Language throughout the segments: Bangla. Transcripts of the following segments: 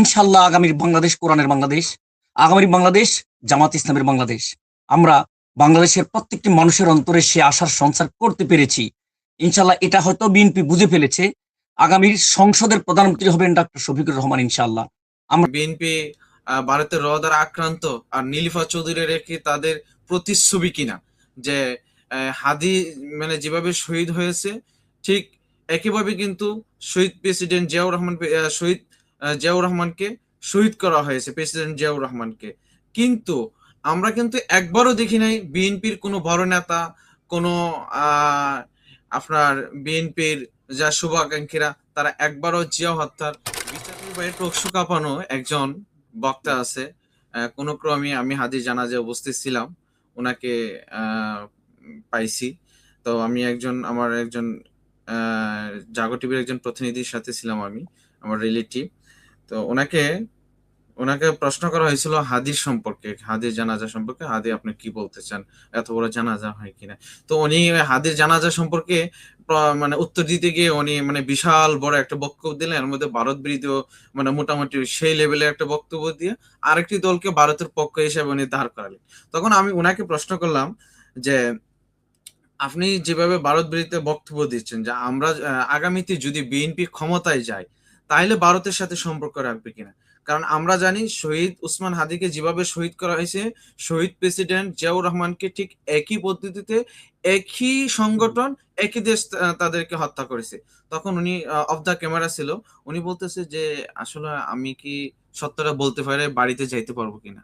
ইনশাল্লাহ আগামীর বাংলাদেশ, কোরআনের বাংলাদেশ, আগামীর বাংলাদেশ, জামাত ইসলামের বাংলাদেশ। আমরা বাংলাদেশের প্রত্যেকটি মানুষের অন্তরে সে আশার সঞ্চার করতে পেরেছি। ইনশাল্লাহ এটা হয়তো বিএনপি বুঝে ফেলেছে। আগামীর সংসদের প্রধানমন্ত্রী হবেন ডক্টর শফিকুর রহমান ইনশাল্লাহ। আমরা বিএনপি ভারতের র দ্বারা আক্রান্ত আর নীলিফা চৌধুরী রেখে তাদের প্রতিচ্ছবি কিনা? যে হাদি মানে যেভাবে শহীদ হয়েছে, ঠিক একইভাবে কিন্তু শহীদ প্রেসিডেন্ট জিয়াউর রহমান শহীদ জিয়াউর রহমানকে শহীদ করা হয়েছে, প্রেসিডেন্ট জিয়াউর রহমানকে। কিন্তু আমরা কিন্তু একবারও দেখি নাই বিএনপির কোনো বড় নেতা, কোনো আপনার বিএনপির যা শুভাকাঙ্ক্ষীরা, তারা একবারও জিয়া হত্যার বিচারের টকশু কাঁপানো একজন বক্তা আছে। কোনো ক্রমে আমি হাদি জানাজে উপস্থিত ছিলাম, ওনাকে পাইছি। তো আমি একজন, আমার একজন জাগো টিভির একজন প্রতিনিধির সাথে ছিলাম আমি, আমার রিলেটিভ তো ওনাকে ওনাকে প্রশ্ন করা হয়েছিল হাদির সম্পর্কে, হাদির জানাজা সম্পর্কে, হাদি আপনি কি বলতে চান? এত বড় জানাজা হয় কিনা? তো উনি হাদির জানাজা সম্পর্কে মানে উত্তর দিতে গিয়ে উনি মানে বিশাল বড় একটা বক্তব্য দিলেন। এর মধ্যে ভারত বিরোধী মানে মোটামুটি সেই লেভেলের একটা বক্তব্য দিয়ে আরেকটি দলকে ভারতের পক্ষ হিসেবে উনি দাঁড় করালেন। তখন আমি ওনাকে প্রশ্ন করলাম যে, আপনি যেভাবে ভারত বিরোধী বক্তব্য দিচ্ছেন যে আমরা, আগামীতে যদি বিএনপি ক্ষমতায় যায় তাহলে ভারতের সাথে সম্পর্ক রাখবে কিনা? কারণ আমরা জানি শহীদ উসমান হাদিকে যেভাবে শহীদ করা হয়েছে শহীদ প্রেসিডেন্ট জিয়াউর রহমানকে ঠিক একই পদ্ধতিতে একই সংগঠন একই দেশ তাদেরকে হত্যা করেছে। তখন উনি অফ দ্য ক্যামেরা ছিল। উনি বলতেছে যে আসলে আমি কি সত্যটা বলতে পারে বাড়িতে যাইতে পারব কিনা?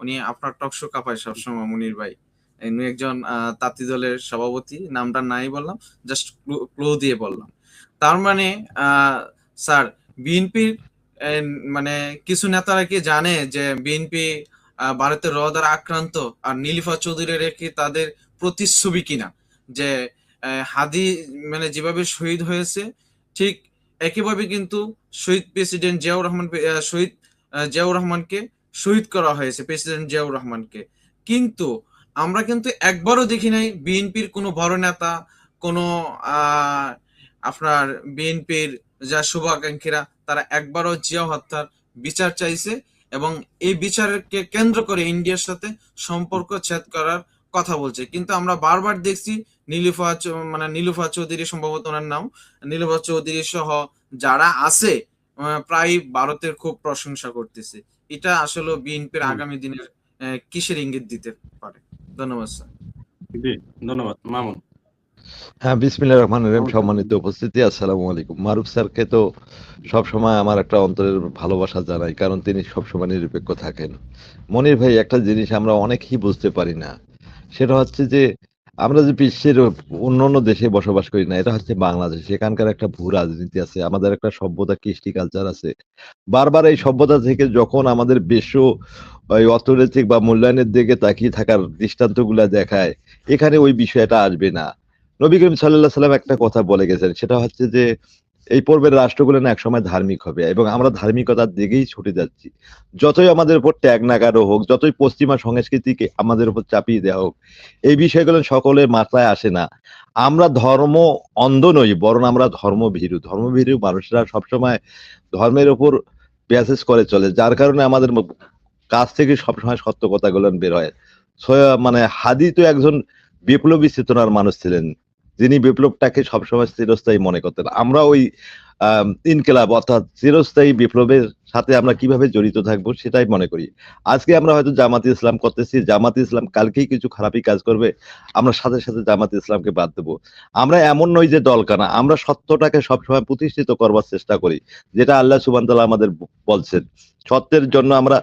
উনি আপনার টকশো কাপায় সবসময় মুনির ভাই। উনি একজন তাঁতি দলের সভাপতি নামটা নাই বললাম জাস্ট ক্লো দিয়ে বললাম। তার মানে আহ, স্যার বিএনপির মানে কিছু নেতারা কি জানে যে বিএনপি ভারতের র দ্বারা আক্রান্ত আর নীলিফা চৌধুরী রেখে তাদের প্রতিচ্ছবি কিনা? যে হাদি মানে যেভাবে শহীদ হয়েছে, ঠিক একইভাবে কিন্তু শহীদ প্রেসিডেন্ট জিয়াউর রহমান শহীদ জিয়াউর রহমানকে শহীদ করা হয়েছে, প্রেসিডেন্ট জিয়াউর রহমানকে। কিন্তু আমরা কিন্তু একবারও দেখি নাই বিএনপির কোনো বড় নেতা, কোনো আপনার বিএনপির যা শুভাকাঙ্ক্ষীরা তারা একবারও জিয়া হত্যার বিচার চাইছে এবং এই বিচারকে কেন্দ্র করে ইন্ডিয়ার সাথে সম্পর্ক ছেদ করার কথা বলছে। কিন্তু আমরা বারবার দেখছি নীলুফা মানে নীলুফা চৌধুরী সম্ভবত ওনার নাম নীলুফা চৌধুরী সহ যারা আছে প্রায় ভারতের খুব প্রশংসা করতেছে। এটা আসলে বিএনপির আগামী দিনের কিসের ইঙ্গিত দিতে পারে? ধন্যবাদ স্যার। ধন্যবাদ। মামুন। হ্যাঁ বিসমিল্লাহ রহমান রহিম, সম্মানিত উপস্থিতি, আসসালামু আলাইকুম। মারুফ স্যারকে তো সবসময় আমার একটা অন্তরের ভালোবাসা জানাই, কারণ তিনি সবসময় নিরপেক্ষ থাকেন। মনির ভাই, একটা জিনিস আমরা অনেকেই বুঝতে পারি না, সেটা হচ্ছে যে আমরা যে বিশ্বের অন্য অন্য দেশে বসবাস করি না, এটা হচ্ছে বাংলাদেশ। এখানকার একটা ভূ রাজনীতি আছে, আমাদের একটা সভ্যতা, কৃষ্টি কালচার আছে। বারবার এই সভ্যতা থেকে যখন আমাদের বিশ্ব ওই অর্থনৈতিক বা মূল্যায়নের দিকে তাকিয়ে থাকার দৃষ্টান্তগুলা দেখায়, এখানে ওই বিষয়টা আসবে না। নবী করিম সাল্লাহ সাল্লাম একটা কথা বলে গেছেন, সেটা হচ্ছে যে এই পর্বের রাষ্ট্রগুলো না একসময় ধার্মিক হবে এবং আমরা ধার্মিকতার দিকেই ছুটে যাচ্ছি। যতই আমাদের উপর ট্যাগ নাগারও হোক, যতই পশ্চিমা সংস্কৃতিকে আমাদের উপর চাপিয়ে দেওয়া হোক, এই বিষয়গুলো সকলের মাথায় আসে না। আমরা ধর্ম অন্ধ নই, বরং আমরা ধর্মভীরু। ধর্মভীরু মানুষরা সবসময় ধর্মের উপর ব্যাসেস করে চলে, যার কারণে আমাদের কাছ থেকে সবসময় সত্য কথাগুলো বের হয়। মানে হাদি তো একজন বিপ্লবী চেতনার মানুষ ছিলেন। যিনি বিপ্লবটাকে সবসময় চিরস্থায়ী মনে করতেন। আমরা ওই ইনকেলাব অর্থাৎ চিরস্থায়ী বিপ্লবের সাথে আমরা কীভাবে জড়িত থাকব সেটাই মনে করি। আজকে আমরা হয়তো জামাতি ইসলাম করতেছি, জামাতি ইসলাম কালকেই কিছু খারাপই কাজ করবে, আমরা সাথে সাথে জামাতি ইসলামকে বাদ দেবো। আমরা এমন নই যে দলকানা আমরা সত্যটাকে সবসময় প্রতিষ্ঠিত করবার চেষ্টা করি, যেটা আল্লাহ সুবান তাআলা আমাদের বলছেন। সত্যের জন্য আমরা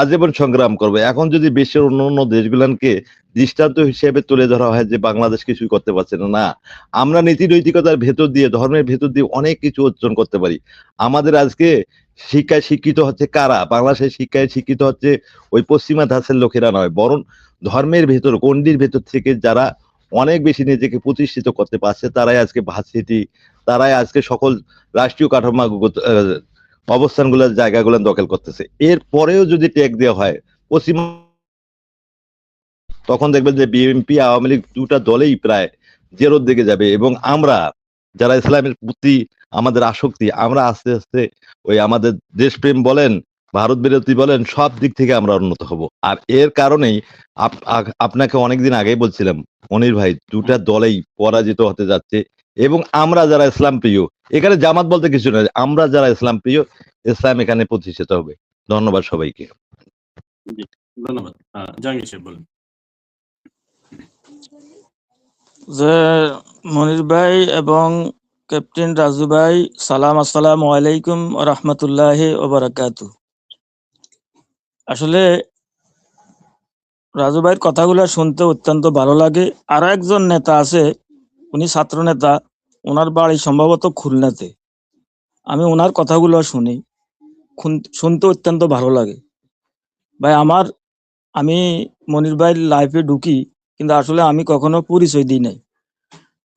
আজীবন সংগ্রাম করব। এখন যদি বিশ্বের অন্য অন্য দেশগুলানকে দৃষ্টান্ত হিসেবে তুলে ধরা হয় যে বাংলাদেশ কিছুই করতে পারছে না না। আমরা নীতি নৈতিকতার ভেতর দিয়ে, ধর্মের ভেতর দিয়ে অনেক কিছু অর্জন করতে পারি। আমাদের আজকে শিক্ষায় শিক্ষিত হচ্ছে কারা? বাংলাদেশের শিক্ষায় শিক্ষিত হচ্ছে ওই পশ্চিমা ধাঁচের লোকেরা নয়, বরং ধর্মের ভেতর, গণ্ডির ভেতর থেকে যারা অনেক বেশি নিজেকে প্রতিষ্ঠিত করতে পারছে, তারাই আজকে ভার্সিটি তারাই আজকে সকল রাষ্ট্রীয় কাঠামো অবস্থানগুলোর জায়গাগুলো দখল করতেছে। এর পরেও যদি ট্যাগ দেওয়া হয়, পশ্চিম তখন দেখবেন যে বিএনপি আওয়ামী লীগ দুটা দলেই প্রায় জেরোর দিকে যাবে এবং আমরা যারা ইসলামের প্রতি আমাদের আসক্তি, আমরা আস্তে আস্তে ওই আমাদের দেশপ্রেম বলেন, ভারত বিরোধী বলেন, সব দিক থেকে আমরা উন্নত হব। আর এর কারণেই আপনাকে অনেকদিন আগেই বলছিলাম অনির ভাই, দুটা দলেই পরাজিত হতে যাচ্ছে এবং আমরা যারা ইসলাম প্রিয়, এখানে জামাত বলতে কিছু নয়, আমরা যারা ইসলাম প্রিয়, ইসলাম এখানে প্রতিষ্ঠিত হবে। ধন্যবাদ সবাইকে। ধন্যবাদ। জাহাঙ্গীর সাহেব, বলেন। যে মনির ভাই এবং ক্যাপ্টেন রাজু ভাই, সালাম আসসালামু আলাইকুম রহমতুল্লাহ ওবরাকাতু আসলে রাজু ভাইয়ের কথাগুলো শুনতে অত্যন্ত ভালো লাগে। আরও একজন নেতা আছে, উনি ছাত্র নেতা ওনার বাড়ি সম্ভবত খুলনাতে। আমি ওনার কথাগুলো শুনি শুনতে অত্যন্ত ভালো লাগে। ভাই, আমার, আমি মনির ভাইয়ের লাইফে ঢুকি কিন্তু আসলে আমি কখনো পরিচয় দিই নাই।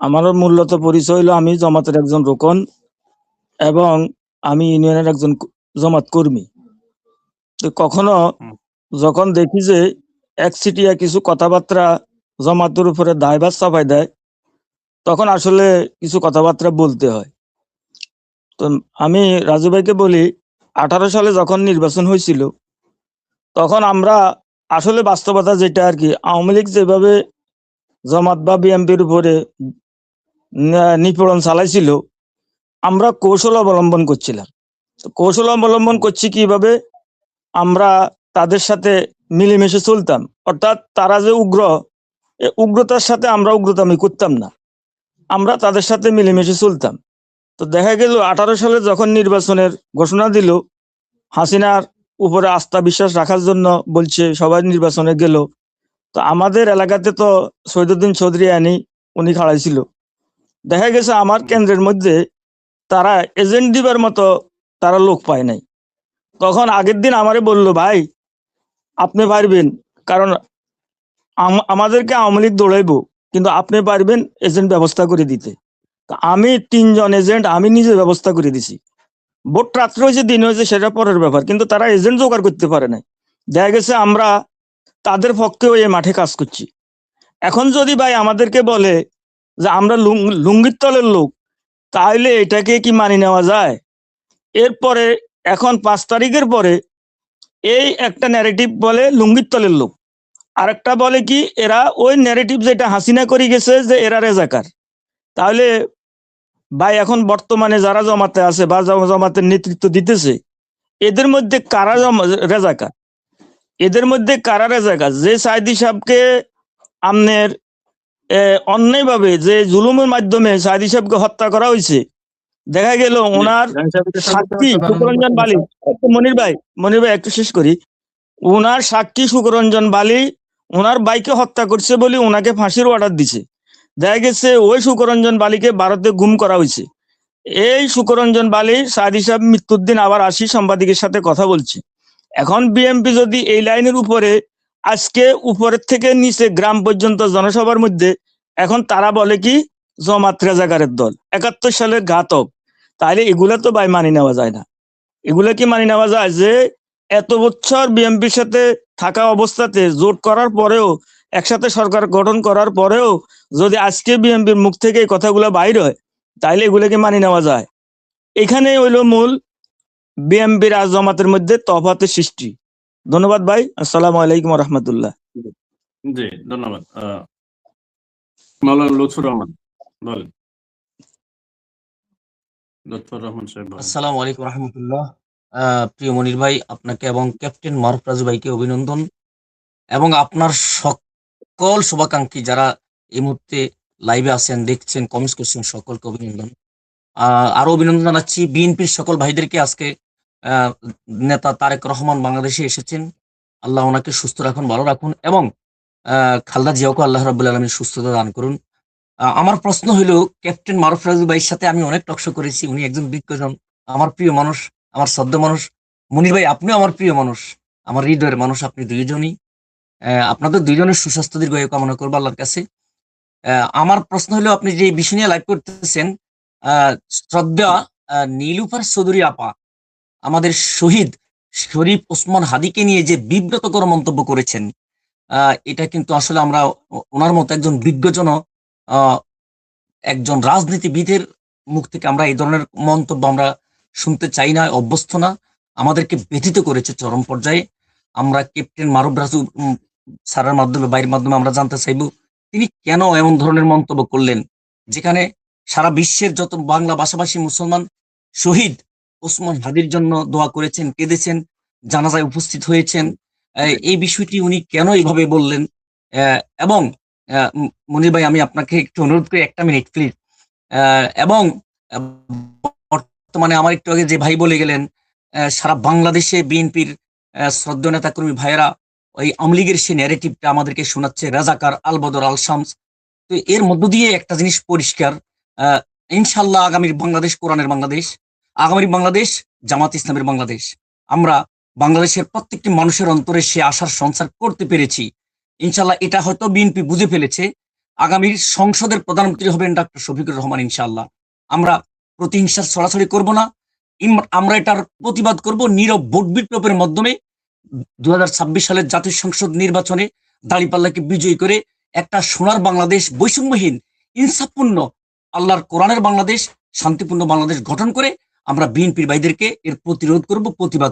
আমারও মূলত পরিচয় হলো আমি জমাতের একজন রোকন এবং আমি ইউনিয়নের একজন জমাত কর্মী। তো কখনো যখন দেখি যে এক সিটিয়া কিছু কথাবার্তা জমাতের উপরে দায়ভার চাপাই দেয় তখন আসলে কিছু কথাবার্তা বলতে হয়। তো আমি রাজু ভাইকে বলি আঠারো সালে যখন নির্বাচন হয়েছিল তখন আমরা আসলে বাস্তবতা যেটা আর কি, আওয়ামী লীগ যেভাবে জমাত বা বিএনপির উপরে নিপীড়ন চালাইছিল, আমরা কৌশল অবলম্বন করছিলাম। কৌশল অবলম্বন করছি কীভাবে? আমরা তাদের সাথে মিলেমিশে চলতাম। অর্থাৎ তারা যে উগ্র উগ্রতার সাথে আমরা উগ্রতামি করতাম না। আমরা তাদের সাথে মিলেমিশে চলতাম। তো দেখা গেল, আঠারো সালে যখন নির্বাচনের ঘোষণা দিল, হাসিনার উপরে আস্থা বিশ্বাস রাখার জন্য বলছে সবাই নির্বাচনে গেল। তো আমাদের এলাকাতে তো সৈদুদ্দিন চৌধুরী আনি, উনি খাড়াইছিল। দেখা গেছে আমার কেন্দ্রের মধ্যে তারা এজেন্ট দিবার মতো তারা লোক পায় নাই। তখন আগের দিন আমারে বলল, ভাই, আপনি পারবেন, কারণ আম- আমাদেরকে আওয়ামী লীগ দৌড়াইবো, কিন্তু আপনি পারবেন এজেন্ট ব্যবস্থা করে দিতে। আমি তিনজন এজেন্ট আমি নিজে ব্যবস্থা করে দিছি। ভোট রাত্রে হয়েছে দিন হয়েছে সেটা পরের ব্যাপার, কিন্তু তারা এজেন্ট জোগাড় করতে পারে নাই। দেখা গেছে আমরা তাদের পক্ষেও এই মাঠে কাজ করছি। এখন যদি ভাই আমাদেরকে বলে যে আমরা লুঙ্গির তলের লোক তাহলে এটাকে কি মানি নেওয়া যায়? এরপরে এখন পাঁচ তারিখের পরে এই একটা ন্যারেটিভ বলে লুঙ্গির তলের লোক। আরেকটা বলে কি, এরা ওই ন্যারেটিভ যেটা হাসিনা করে গেছে যে এরা রেজাকার। তাহলে ভাই এখন বর্তমানে যারা জমাতে আছে বা জমা- জমাতের নেতৃত্ব দিতেছে এদের মধ্যে কারা রেজাকার? এদের মধ্যে কারা রেজাকার? যে সাইদি সাহেবকে আমনের অন্যায়ভাবে যে জুলুমের মাধ্যমে সাইদি সাহেবকে হত্যা করা হয়েছে দেখা গেল ওনার সাক্ষী সুকরঞ্জন বালি। মনির ভাই মনির ভাই একটু শেষ করি। ওনার সাক্ষী সুকরঞ্জন বালি ওনার বাইকে হত্যা করছে বলে ওনাকে ফাঁসির অর্ডার দিছে। দেখা গেছে ওই সুকরঞ্জন বালিকে ভারতে গুম করা হয়েছে। এই সুকরঞ্জন বালি সাদি সাহেব মৃত্যুর দিন আবার আসি সাংবাদিকের সাথে কথা বলছে। এখন বিএমপি যদি এই লাইনের উপরে আজকে উপরের থেকে নিচে গ্রাম পর্যন্ত জনসভার মধ্যে এখন তারা বলে কি জমাত রেজাগারের দল, একাত্তর সালের ঘাতক। তাহলে এগুলা তো ভাই মানি নেওয়া যায় না। এগুলা কি মানি নেওয়া যায় যে এত বছর বিএনপির সাথে থাকা অবস্থাতে জোট করার পরেও একসাথে সরকার গঠন করার পরেও যদি আজকে বিএনপির মুখ থেকে এই কথাগুলো বাইর হয় তাহলে এগুলোকে মানি নেওয়া যায়। এখানে হইল মূল বিএনপির আর জমাতের মধ্যে তফাতের সৃষ্টি। ধন্যবাদ ভাই আসসালামু আলাইকুম রহমতুল্লাহ জি ধন্যবাদ। আহ, মাওলানা লুৎফুর রহমান বলেন। লুৎফুর রহমান সাহেব আসসালামু আলাইকুম রহমতুল্লাহ প্রিয় মনির ভাই আপনাকে এবং ক্যাপ্টেন মারুফ রাজু ভাইকে অভিনন্দন। এবং আপনার সকল শুভাকাঙ্ক্ষী যারা এই মুহূর্তে লাইভে আছেন দেখছেন কমেন্টস করছেন, সকলকে অভিনন্দন। আরও অভিনন্দন জানাচ্ছি। বিএনপির সকল ভাইদেরকে আজকে নেতা তারেক রহমান বাংলাদেশে এসেছেন। আল্লাহ ওনাকে সুস্থ রাখুন, ভালো রাখুন এবং খালদা জিয়াকে আল্লাহ রাবুল আলমী সুস্থতা দান করুন। আমার প্রশ্ন হলো, ক্যাপ্টেন মারুফ রাজু ভাইয়ের সাথে আমি অনেক টকশো করেছি। উনি একজন বিজ্ঞজন আমার প্রিয় মানুষ, আমার শ্রদ্ধ মানুষ। মনির ভাই, আপনিও আমার প্রিয় মানুষ। আমার হৃদয়ের মানুষ, আপনি দুইজনই। আপনাদের দুইজনের সুস্বাস্থ্য দীর্ঘ কামনা করব আল্লাহর কাছে। আমার প্রশ্ন হলো, আপনি যে বিষয় নিয়ে লাইভ করতেছেন শ্রদ্ধা নীলুফার চৌধুরী আপা, আমাদের শহীদ শরীফ ওসমান হাদিকে নিয়ে যে বিব্রতকর মন্তব্য করেছেন এটা কিন্তু আসলে আমরা ওনার মতো একজন বিজ্ঞজন একজন রাজনীতিবিদের মুখ থেকে আমরা এই ধরনের মন্তব্য আমরা শুনতে চাই না, অভ্যস্ত না। আমাদেরকে ব্যথিত করেছে চরম পর্যায়ে। আমরা ক্যাপ্টেন মারুফ রাজু উম, স্যারের মাধ্যমে বাইরের মাধ্যমে আমরা জানতে চাইব তিনি কেন এমন ধরনের মন্তব্য করলেন? যেখানে সারা বিশ্বের যত বাংলা ভাষাভাষী মুসলমান শহীদ ওসমান হাদির জন্য দোয়া করেছেন কেঁদেছেন জানাজায় উপস্থিত হয়েছেন এই বিষয়টি উনি কেন এইভাবে বললেন? এবং মনির ভাই আমি আপনাকে একটু অনুরোধ করি একটা মিনিট প্লিজ এবং বর্তমানে আমার একটু আগে যে ভাই বলে গেলেন সারা বাংলাদেশে বিএনপির শ্রদ্ধেয় নেতা কর্মী ভাইয়েরা ওই আমলিগের সে ন্যারেটিভটা আমাদেরকে শোনাচ্ছে রাজাকার আলবদর আল শামস তো এর মধ্য দিয়ে একটা জিনিস পরিষ্কার ইনশাল্লাহ আগামীর বাংলাদেশ, কোরআনের বাংলাদেশ, আগামীর বাংলাদেশ, জামাত ইসলামের বাংলাদেশ। আমরা বাংলাদেশের প্রত্যেকটি মানুষের অন্তরে সে আশার সঞ্চার করতে পেরেছি। ইনশাল্লাহ এটা হয়তো বিএনপি বুঝে ফেলেছে। আগামীর সংসদের প্রধানমন্ত্রী হবেন ডক্টর শফিকুর রহমান ইনশাল্লাহ আমরা প্রতিহিংসার ছড়াছড়ি করব না। আমরা এটার প্রতিবাদ করব নীরব ভোট বিপ্লবের মাধ্যমে। দু হাজার ছাব্বিশ সালের জাতীয় সংসদ নির্বাচনে দাঁড়িপাল্লাকে বিজয়ী করে একটা সোনার বাংলাদেশ বৈষম্যহীন, ইনসাফপূর্ণ, আল্লাহর কোরআনের বাংলাদেশ, শান্তিপূর্ণ বাংলাদেশ গঠন করে আমরা বিএনপির ভাইদেরকে এর প্রতিরোধ করব, প্রতিবাদ